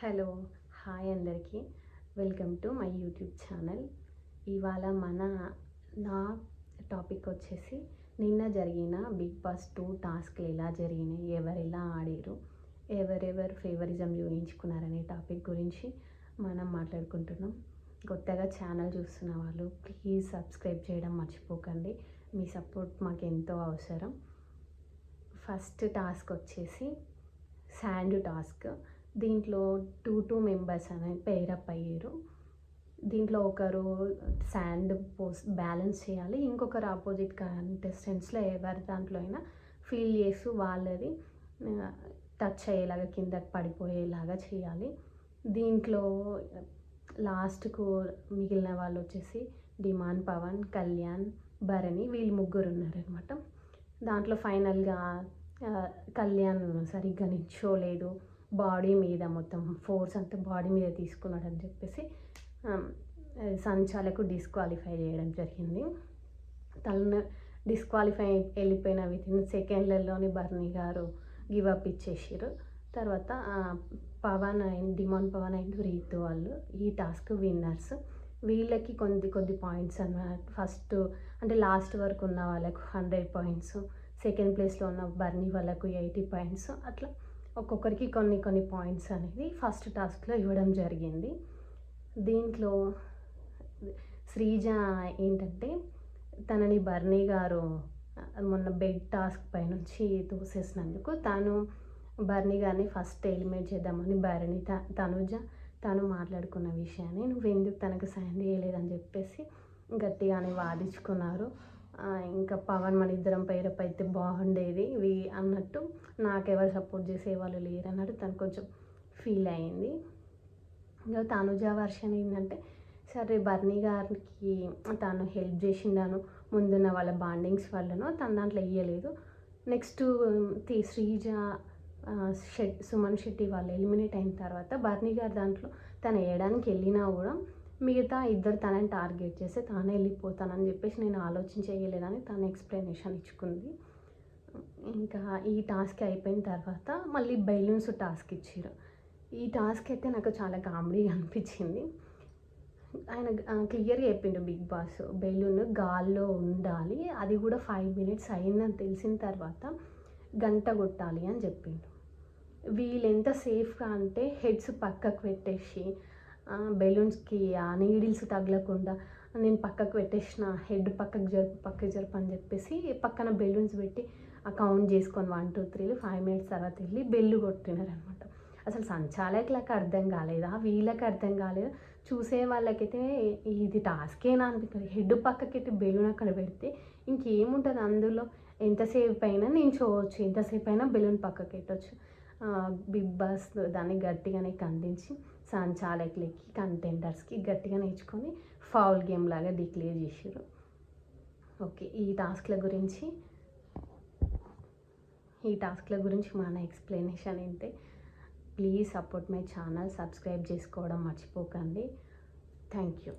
Hello hi అందరికీ. Welcome to my YouTube channel. ఇవాళ మన నా టాపిక్ వచ్చేసి నిన్న జరిగిన బిగ్ బాస్ టూ టాస్క్లు ఎలా జరిగినాయి ఎవరు ఎలా ఆడారు ఎవరెవరు ఫేవరిజం చూపించుకున్నారనే టాపిక్ గురించి మనం మాట్లాడుకుంటున్నాం. కొత్తగా ఛానల్ చూస్తున్న వాళ్ళు ప్లీజ్ సబ్స్క్రైబ్ చేయడం మర్చిపోకండి. మీ సపోర్ట్ మాకు ఎంతో అవసరం. ఫస్ట్ టాస్క్ వచ్చేసి శాండ్ టాస్క్ దీంట్లో టూ టూ మెంబర్స్ అనేది పేరప్ అయ్యారు. దీంట్లో ఒకరు శాండ్ పోస్ బ్యాలెన్స్ చేయాలి ఇంకొకరు ఆపోజిట్ కంటెస్టెంట్స్లో ఎవరి దాంట్లో అయినా ఫీల్ చేస్తూ వాళ్ళది టచ్ అయ్యేలాగా కిందకి పడిపోయేలాగా చేయాలి. దీంట్లో లాస్ట్కు మిగిలిన వాళ్ళు వచ్చేసి డిమాన్ పవన్ కళ్యాణ్ భరణి వీళ్ళు ముగ్గురు ఉన్నారనమాట దాంట్లో ఫైనల్గా కళ్యాణ్ సరిగ్గా నిల్చోలేదు. బాడీ మీద మొత్తం ఫోర్స్ అంతా బాడీ మీద తీసుకున్నాడు అని చెప్పేసి సంచాలకు డిస్క్వాలిఫై చేయడం జరిగింది. తనను డిస్క్వాలిఫై వెళ్ళిపోయిన విత్ ఇన్ సెకండ్లలోనే బర్నీ గారు గివ్ అప్ ఇచ్చేసారు తర్వాత Pawan and demon Pawan and Ritu వాళ్ళు ఈ టాస్క్ విన్నర్స్ వీళ్ళకి కొద్ది కొద్ది పాయింట్స్ అన్నమాట. ఫస్ట్ అంటే లాస్ట్ వరకు ఉన్న వాళ్ళకు హండ్రెడ్ పాయింట్స్ సెకండ్ ప్లేస్లో ఉన్న బర్నీ వాళ్ళకు ఎయిటీ పాయింట్స్ అట్లా ఒక్కొక్కరికి కొన్ని కొన్ని పాయింట్స్ అనేది ఫస్ట్ టాస్క్లో ఇవ్వడం జరిగింది. దీంట్లో శ్రీజ ఏంటంటే తనని బర్నీ గారు మొన్న బెడ్ టాస్క్ పైనుంచి తోసేసినందుకు తాను బర్నీ గారిని ఫస్ట్ ఎలిమినేట్ చేద్దామని భరణి త తనుజ తను మాట్లాడుకున్న విషయాన్ని నువ్వు ఎందుకు తనకు సాయం చేయలేదని చెప్పేసి గట్టిగానే వాదించుకున్నారు. ఇంకా పవన్ మన ఇద్దరం పేరప్ అయితే బాగుండేది. ఇవి అన్నట్టు నాకెవరు సపోర్ట్ చేసేవాళ్ళు లేరు అన్నట్టు తను కొంచెం ఫీల్ అయింది. ఇంకా తనుజ వర్షన్ ఏంటంటే సరే బర్నీ గారికి తను హెల్ప్ చేసిండాను ముందున్న వాళ్ళ బాండింగ్స్ వల్లనో తన దాంట్లో ఇయ్యలేదు. నెక్స్ట్ తి శ్రీజ షెట్ సుమన్ శెట్టి వాళ్ళు ఎలిమినేట్ అయిన తర్వాత బర్నీ గారు దాంట్లో తను వేయడానికి వెళ్ళినా కూడా మిగతా ఇద్దరు తనని టార్గెట్ చేస్తే తానే వెళ్ళిపోతానని చెప్పేసి నేను ఆలోచన చేయలేదని తను ఎక్స్ప్లెనేషన్ ఇచ్చుకుంది. ఇంకా ఈ టాస్క్ అయిపోయిన తర్వాత మళ్ళీ బెలూన్స్ టాస్క్ ఇచ్చారు. ఈ టాస్క్ అయితే నాకు చాలా కామెడీగా అనిపించింది. ఆయన క్లియర్గా చెప్పిండు బిగ్ బాస్ బెలూన్ గాల్లో ఉండాలి అది కూడా ఫైవ్ మినిట్స్ అయిందని తెలిసిన తర్వాత గంట కొట్టాలి అని చెప్పిండు. వీళ్ళు ఎంత సేఫ్గా అంటే హెడ్స్ పక్కకు పెట్టేసి బెలూన్స్కి ఆ నీడిల్స్ తగలకుండా నేను పక్కకు పెట్టేసిన హెడ్ పక్కకు జరుపు పక్కకు జరుపు అని చెప్పేసి పక్కన బెలూన్స్ పెట్టి ఆ కౌంట్ చేసుకొని వన్ టూ త్రీలు ఫైవ్ మినిట్స్ తర్వాత వెళ్ళి బెల్లు కొట్టినారనమాట అసలు సంచాలకులకు అర్థం కాలేదా? వీళ్ళకి అర్థం కాలేదా? చూసే వాళ్ళకైతే ఇది టాస్కేనా అనిపిస్తుంది. హెడ్ పక్కకైతే బెలూన్ అక్కడ పెడితే ఇంకేముంటుంది అందులో? ఎంతసేపు అయినా నేను చూడవచ్చు ఎంతసేపు అయినా బెలూన్ పక్కకి పెట్టవచ్చు బిగ్ బాస్ దాన్ని గట్టిగానే ఖండించి సంచాలకులకి కంటెండర్స్కి గట్టిగా నేర్చుకొని ఫౌల్ గేమ్ లాగా డిక్లేర్ చేసారు ఓకే ఈ టాస్క్ల గురించి ఈ టాస్క్ల గురించి మన ఎక్స్ప్లెనేషన్ ఏంటి? Please support my channel subscribe చేసుకోవడం మర్చిపోకండి. Thank you.